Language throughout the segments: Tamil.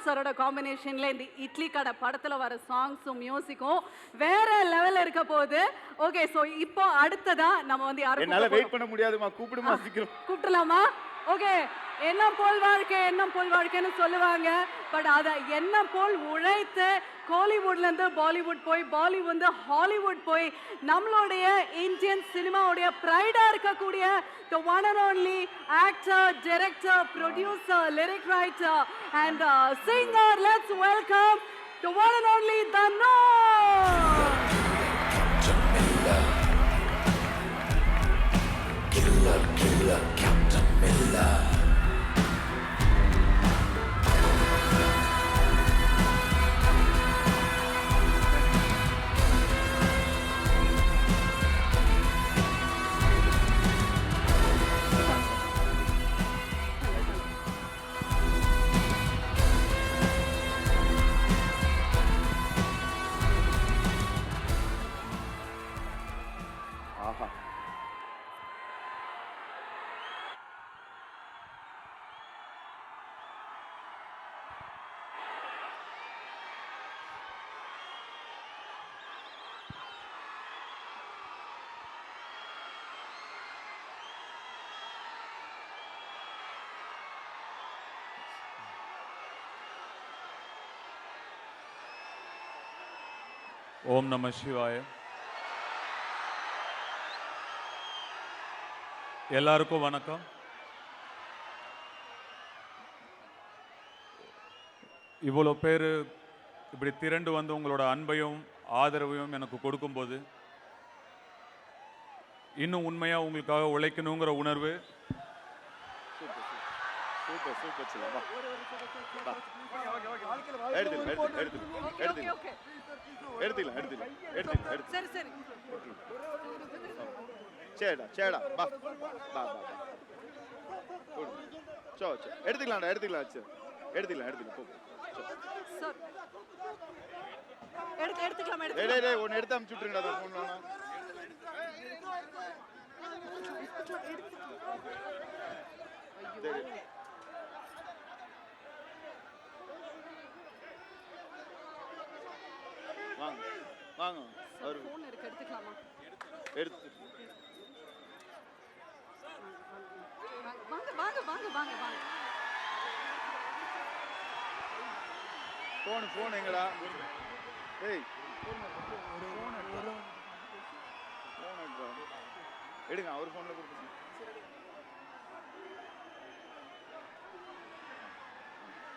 அனூப் சாரோட காம்பினேஷன்ல இந்த இட்லி கடை படத்துல வர சாங்ஸும் மியூசிக்கும் வேற லெவல்ல இருக்க போகுது. ஓகே சோ இப்போ அடுத்ததா நம்ம வந்து யாரும் வெயிட் பண்ண முடியாதுமா கூப்பிடுமா சீக்கிரம். கூப்பிடலாமா? ஓகே எண்ணம் போல் வாழ்க்கை எண்ணம் போல் வாழ்க்கைன்னு சொல்லுவாங்க. பட் அதை எண்ணம் போல் உழைத்து கோலிவுட்லேருந்து பாலிவுட் போய் பாலிவுட் வந்து ஹாலிவுட் போய் நம்மளுடைய இந்தியன் சினிமாவுடைய ப்ரைடாக இருக்கக்கூடிய the one and only actor director producer lyric writer and singer let's welcome the one and the no ஓம் நம சிவாய. எல்லாருக்கும் வணக்கம். இவ்வளோ பேர் இப்படி திரண்டு வந்து உங்களோட அன்பையும் ஆதரவையும் எனக்கு கொடுக்கும்போது இன்னும் உண்மையாக உங்களுக்காக உழைக்கணுங்கிற உணர்வு சூப்பர் சூப்பர் சிவா வா. எடுத்து எடுத்து எடுத்து எடுத்து எடுத்துக்கலாம். எடுத்துக்கலாம் எடுத்துக்கலாம். எடுத்து சரி சரி. சரிடா சரிடா. So so. எடுத்துக்கலாம்டா எடுத்துக்கலாம் சரி எடுத்துக்கலாம் எடுத்துக்கலாம். போ எடுத்து எடுத்துக்கலாம் எடுத்துக்கலாம் டேய் டேய் ஒன்னு எடுத்து அமுச்சு விட்டுருங்கடா அந்த ஃபோன் வேணாம் வாங்க. அவரு ஃபோன் இருக்கு எடுத்துக்கலாமா? எடுத்து. வாங்க வாங்க வாங்க வாங்க வாங்க. ஃபோன் ஃபோன் எங்கடா? ஏய். ஃபோன் எடுடா எடுங்க அவர் ஃபோனில் கொடுத்துருங்க.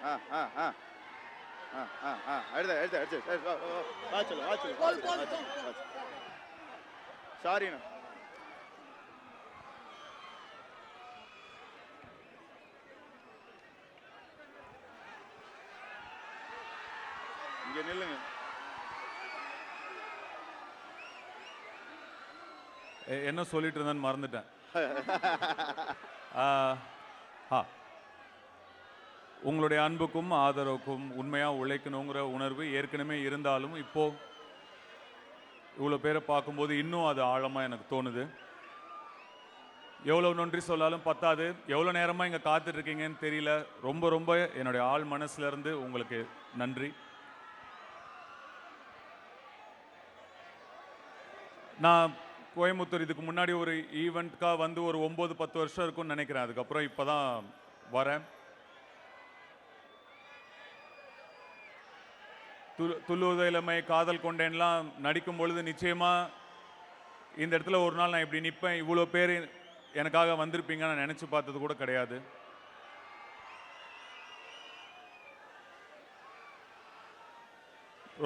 ஆ ஆ ஆ. எடுத்த எடுத்த எடுத்து வா சொல்லு வா சொல்லு. சாரிண்ணா இங்க நில்லுங்க. என்ன சொல்லிட்டு இருந்தேன்னு மறந்துட்டேன். ஆ உங்களுடைய அன்புக்கும் ஆதரவுக்கும் உண்மையாக உழைக்கணுங்கிற உணர்வு ஏற்கனவே இருந்தாலும் இப்போது இவ்வளோ பேரை பார்க்கும்போது இன்னும் அது ஆழமாக எனக்கு தோணுது. எவ்வளோ நன்றி சொல்லாலும் பத்தாது. எவ்வளோ நேரமாக இங்கே காத்துட்ருக்கீங்கன்னு தெரியல. ரொம்ப ரொம்ப என்னுடைய ஆள் மனசுலேருந்து உங்களுக்கு நன்றி. நான் கோயம்புத்தூர் இதுக்கு முன்னாடி ஒரு ஈவெண்ட்காக வந்து ஒரு ஒம்பது பத்து வருஷம் இருக்கும்னு நினைக்கிறேன். அதுக்கப்புறம் இப்போ தான் வரேன். துளு இளமை காதல் கொண்டேன்லாம் நடிக்கும் பொழுது நிச்சயமாக இந்த இடத்துல ஒரு நாள் நான் இப்படி நிற்பேன் இவ்வளோ பேர் எனக்காக வந்திருப்பீங்க நான் நினச்சி பார்த்தது கூட கிடையாது.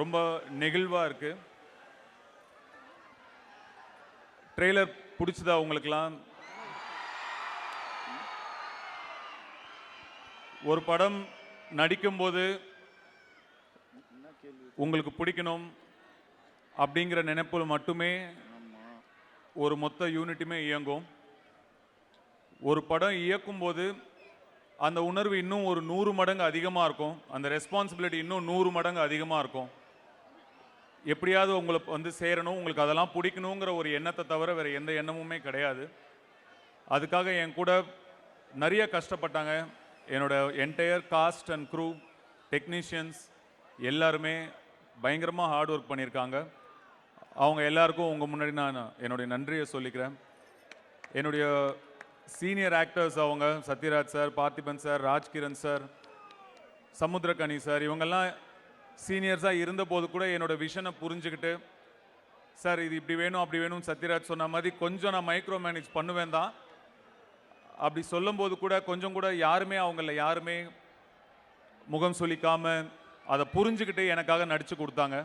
ரொம்ப நெகிழ்வாக இருக்குது ட்ரெய்லர் பிடிச்சதா உங்களுக்கெல்லாம்? ஒரு படம் நடிக்கும்போது உங்களுக்கு பிடிக்கணும் அப்படிங்கிற நினைப்பில் மட்டுமே ஒரு மொத்த யூனிட்டுமே இயங்கும். ஒரு படம் இயக்கும்போது அந்த உணர்வு இன்னும் ஒரு நூறு மடங்கு அதிகமாக இருக்கும். அந்த ரெஸ்பான்சிபிலிட்டி இன்னும் நூறு மடங்கு அதிகமாக இருக்கும். எப்படியாவது உங்களை வந்து சேரணும். உங்களுக்கு அதெல்லாம் பிடிக்கணுங்கிற ஒரு எண்ணத்தை தவிர வேறு எந்த எண்ணமுமே கிடையாது. அதுக்காக என் கூட நிறைய கஷ்டப்பட்டாங்க. என்னோட entire cast and crew technicians எல்லாருமே பயங்கரமாக ஹார்ட் ஒர்க் பண்ணியிருக்காங்க. அவங்க எல்லாருக்கும் உங்கள் முன்னாடி நான் என்னுடைய நன்றியை சொல்லிக்கிறேன். என்னுடைய சீனியர் ஆக்டர்ஸ் அவங்க Sathyaraj sir Parthiban sir Rajkiran sir Samuthirakani sir இவங்கெல்லாம் சீனியர்ஸாக இருந்தபோது கூட என்னோட விஷனை புரிஞ்சுக்கிட்டு சார் இது இப்படி வேணும் அப்படி வேணும் சத்யராஜ் சொன்ன மாதிரி கொஞ்சம் நான் மைக்ரோ மேனேஜ் பண்ணுவேன் தான். அப்படி சொல்லும்போது கூட கொஞ்சம் கூட யாருமே அவங்கள யாருமே முகம் சொல்லிக்காமல் அதை புரிஞ்சுக்கிட்டு எனக்காக நடித்து கொடுத்தாங்க.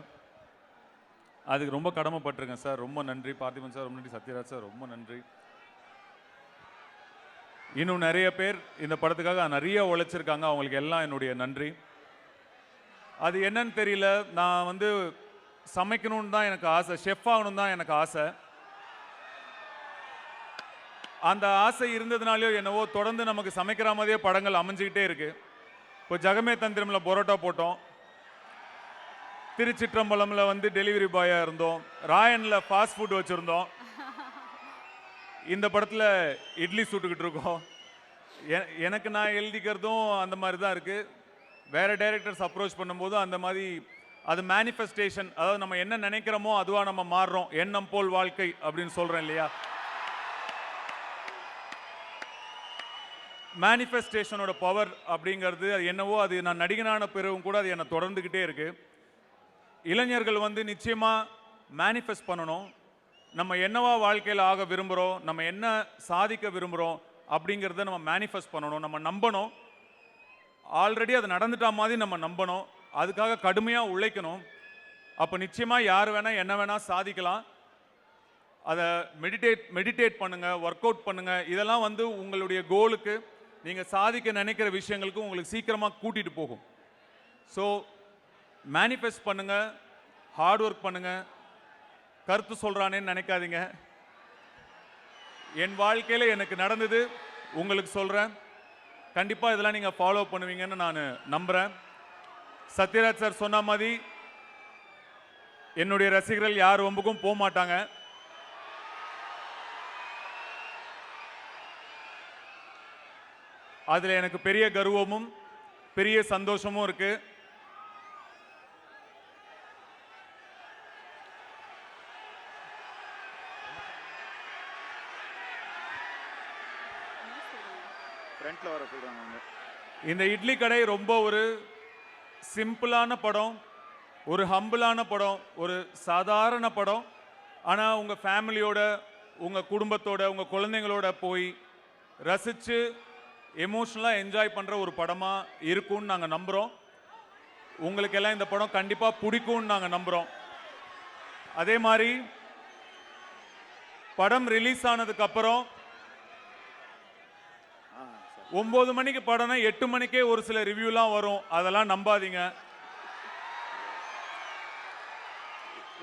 அதுக்கு ரொம்ப கடமைப்பட்டிருக்கேன் சார். ரொம்ப நன்றி. பார்த்திபன் சார் ரொம்ப நன்றி. சத்யராஜ் சார் ரொம்ப நன்றி. இன்னும் நிறைய பேர் இந்த படத்துக்காக நிறைய உழைச்சிருக்காங்க. அவங்களுக்கு எல்லாம் என்னுடைய நன்றி. அது என்னன்னு தெரியல. நான் வந்து சமைக்கணும்னு தான் எனக்கு ஆசை. ஷெஃப் ஆகணும் தான் எனக்கு ஆசை. அந்த ஆசை இருந்ததுனாலையோ என்னவோ தொடர்ந்து நமக்கு சமைக்கிற மாதிரியே படங்கள் அமைஞ்சிக்கிட்டே இருக்குது இப்போ ஜகமே தந்திரமில் பரோட்டா போட்டோம். திருச்சிற்றம்பலம்ல வந்து டெலிவரி பாயா இருந்தோம். ராயன்ல ஃபாஸ்ட் ஃபுட் வச்சிருந்தோம். இந்த படத்துல இட்லி சுட்டுக்கிட்டு இருக்கோம். எ- எனக்கு நான் எழுதிக்கிறதும் அந்த மாதிரி தான் இருக்கு. வேற டைரக்டர்ஸ் அப்ரோச் பண்ணும்போதும் அந்த மாதிரி அது மேனிஃபெஸ்டேஷன் அதாவது நம்ம என்ன நினைக்கிறோமோ அதுவாக நம்ம மாறுறோம். எண்ணம் போல் வாழ்க்கை அப்படின்னு சொல்கிறேன் இல்லையா? மேனிஃபெஸ்டேஷனோட பவர் அப்படிங்கிறது அது என்னவோ அது நான் நடிகனான பிறகும் கூட அது என்னை தொடர்ந்துக்கிட்டே இருக்குது இளைஞர்கள் வந்து நிச்சயமாக மேனிஃபெஸ்ட் பண்ணணும். நம்ம என்னவா வாழ்க்கையில் ஆக விரும்புகிறோம் நம்ம என்ன சாதிக்க விரும்புகிறோம் அப்படிங்கிறத நம்ம மேனிஃபெஸ்ட் பண்ணணும் நம்ம நம்பணும். ஆல்ரெடி அது நடந்துட்டா மாதிரி நம்ம நம்பணும். அதுக்காக கடுமையாக உழைக்கணும். அப்போ நிச்சயமாக யார் வேணால் என்ன வேணால் சாதிக்கலாம். அதை மெடிடேட் மெடிடேட் பண்ணுங்கள் ஒர்க் அவுட் பண்ணுங்கள் இதெல்லாம் வந்து உங்களுடைய கோலுக்கு நீங்கள் சாதிக்க நினைக்கிற விஷயங்களுக்கு உங்களுக்கு சீக்கிரமாக கூட்டிகிட்டு போகும். ஸோ மேனிஃபெஸ்ட் பண்ணுங்க. ஹார்ட் ஒர்க் பண்ணுங்க. கருத்து சொல்கிறானேன்னு நினைக்காதீங்க. என் வாழ்க்கையில் எனக்கு நடந்தது உங்களுக்கு சொல்கிறேன் கண்டிப்பாக இதெல்லாம் நீங்கள் ஃபாலோ பண்ணுவீங்கன்னு நான் நம்புகிறேன் சத்யராஜ் சார் சொன்ன மாதிரி என்னுடைய ரசிகர்கள் யார் ஒம்புக்கும் போக மாட்டாங்க. அதில் எனக்கு பெரிய கர்வமும் பெரிய சந்தோஷமும் இருக்குது ஃப்ரண்ட்ல வர சொல்றாங்க அவங்க. இந்த இட்லி கடை ரொம்ப ஒரு சிம்பிளான படம் ஒரு ஹம்பிளான படம் ஒரு சாதாரண படம். ஆனால் உங்கள் ஃபேமிலியோட உங்கள் குடும்பத்தோட உங்கள் குழந்தைங்களோட போய் ரசித்து எமோஷ்னலாக என்ஜாய் பண்ணுற ஒரு படமாக இருக்கும்னு நாங்கள் நம்புகிறோம் உங்களுக்கெல்லாம் இந்த படம் கண்டிப்பாக பிடிக்கும்னு நாங்கள் நம்புகிறோம் அதே மாதிரி படம் ரிலீஸ் ஆனதுக்கப்புறம் ஒம்பது மணிக்கு படம்னா எட்டு மணிக்கே ஒரு சில ரிவ்யூலாம் வரும். அதெல்லாம் நம்பாதீங்க.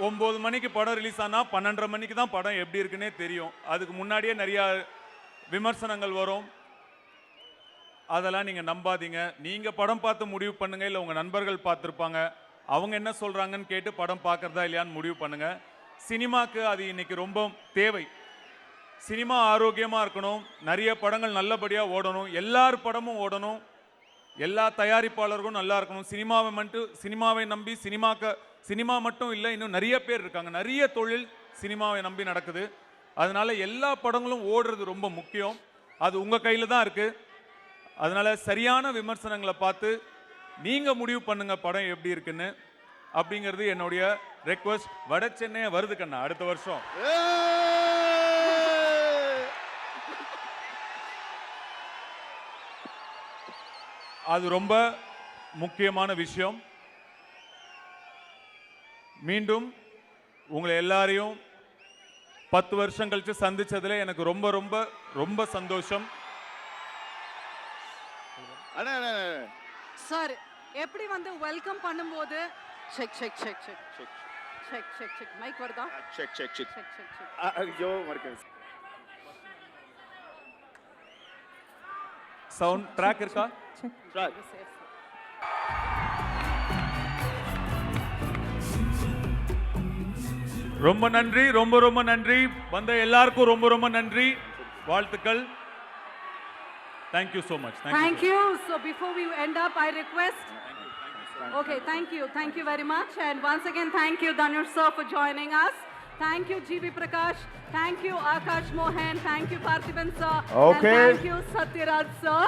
ஒம்பது மணிக்கு படம் ரிலீஸ் ஆனால் பன்னெண்டரை மணிக்கு தான் படம் எப்படி இருக்குன்னே தெரியும். அதுக்கு முன்னாடியே நிறைய விமர்சனங்கள் வரும். அதெல்லாம் நீங்கள் நம்பாதீங்க. நீங்கள் படம் பார்த்து முடிவு பண்ணுங்கள் இல்லை உங்கள் நண்பர்கள் பார்த்துருப்பாங்க. அவங்க என்ன சொல்கிறாங்கன்னு கேட்டு படம் பார்க்குறதா இல்லையான்னு முடிவு பண்ணுங்கள் சினிமாக்கு அது இன்னைக்கு ரொம்ப தேவை. சினிமா ஆரோக்கியமாக இருக்கணும். நிறைய படங்கள் நல்லபடியாக ஓடணும். எல்லார் படமும் ஓடணும். எல்லா தயாரிப்பாளர்களும் நல்லா இருக்கணும். சினிமாவை மட்டும் சினிமாவை நம்பி சினிமாக்க சினிமா மட்டும் இல்லை இன்னும் நிறைய பேர் இருக்காங்க. நிறைய தொழில் சினிமாவை நம்பி நடக்குது. அதனால எல்லா படங்களும் ஓடுறது ரொம்ப முக்கியம். அது உங்கள் கையில் தான் இருக்குது அதனால் சரியான விமர்சனங்களை பார்த்து நீங்கள் முடிவு பண்ணுங்கள் படம் எப்படி இருக்குன்னு. அப்படிங்கிறது என்னுடைய ரெக்வஸ்ட் வட சென்னையை வருது கண்ணா அடுத்த வருஷம் ஏய்! அது ரொம்ப முக்கியமான விஷயம். மீண்டும் உங்களை எல்லாரையும் பத்து வருஷம் கழிச்சு சந்திச்சதுல எனக்கு ரொம்ப ரொம்ப ரொம்ப சந்தோஷம். அண்ணா அண்ணா, அண்ணா. சார் எப்படி வந்து வெல்கம் பண்ணும்போது check check check check check check check check mic வருதா? Check check check check check ஐயோ மறக்க சவுண்ட் ட்ராக் இருக்கா ரொம்ப நன்றி ரொம்ப ரொம்ப நன்றி வந்த எல்லாருக்கும் ரொம்ப ரொம்ப நன்றி வாழ்த்துக்கள் thank you so much Thank you. So before we end up, I request Okay, thank you. Thank you very much. And once again, thank you, Dhanush sir, for joining us. Thank you, GB Prakash. Thank you, Akash Mohan. Thank you, Parthiban sir. Okay. And thank you, Satyaraj sir.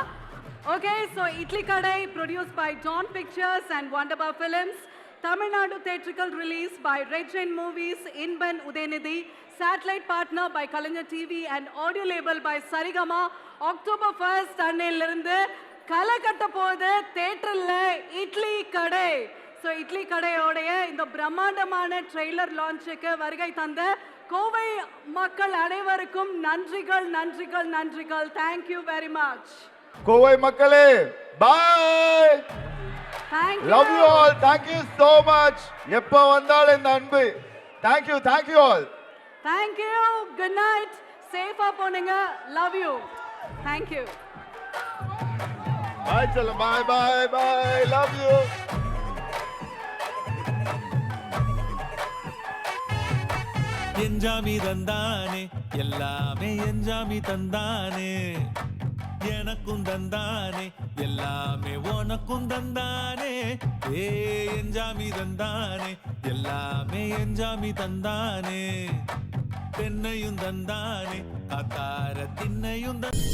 Okay, so Itli Kadai, produced by Dawn Pictures and Wonderbar Films. Tamil Nadu theatrical release by Red Chain Movies, Inban Udaynidhi. Satellite partner by Kalanja TV and audio label by Sarigama. October 1st, அன்னையிலிருந்து களை கட்ட போகுது தேட்டரில் இட்லி கடை ஸோ இட்லி கடையோடைய இந்த பிரம்மாண்டமான ட்ரெய்லர் லான்ச்சுக்கு வருகை தந்த கோவை மக்கள் அனைவருக்கும் நன்றிகள் நன்றிகள் நன்றிகள். தேங்க்யூ வெரி மச் கோவை மக்களே bye love you all thank you so much. எப்போ வந்தாலும் இந்த அன்பு. Thank you thank you all thank you good night சேஃபா போனுங்க love you thank you bye சொல்லும். Bye bye bye love you என் ஜாமி தந்தானே எல்லாமே என் ஜாமி தந்தானே. எனக்கும் தந்தானே எல்லாமே உனக்கும் தந்தானே. ஏ என்ஜாமி தந்தானே எல்லாமே என்ஜாமி தந்தானே. தென்னையும் தந்தானே அத்தார திண்ணையும் தந்தானே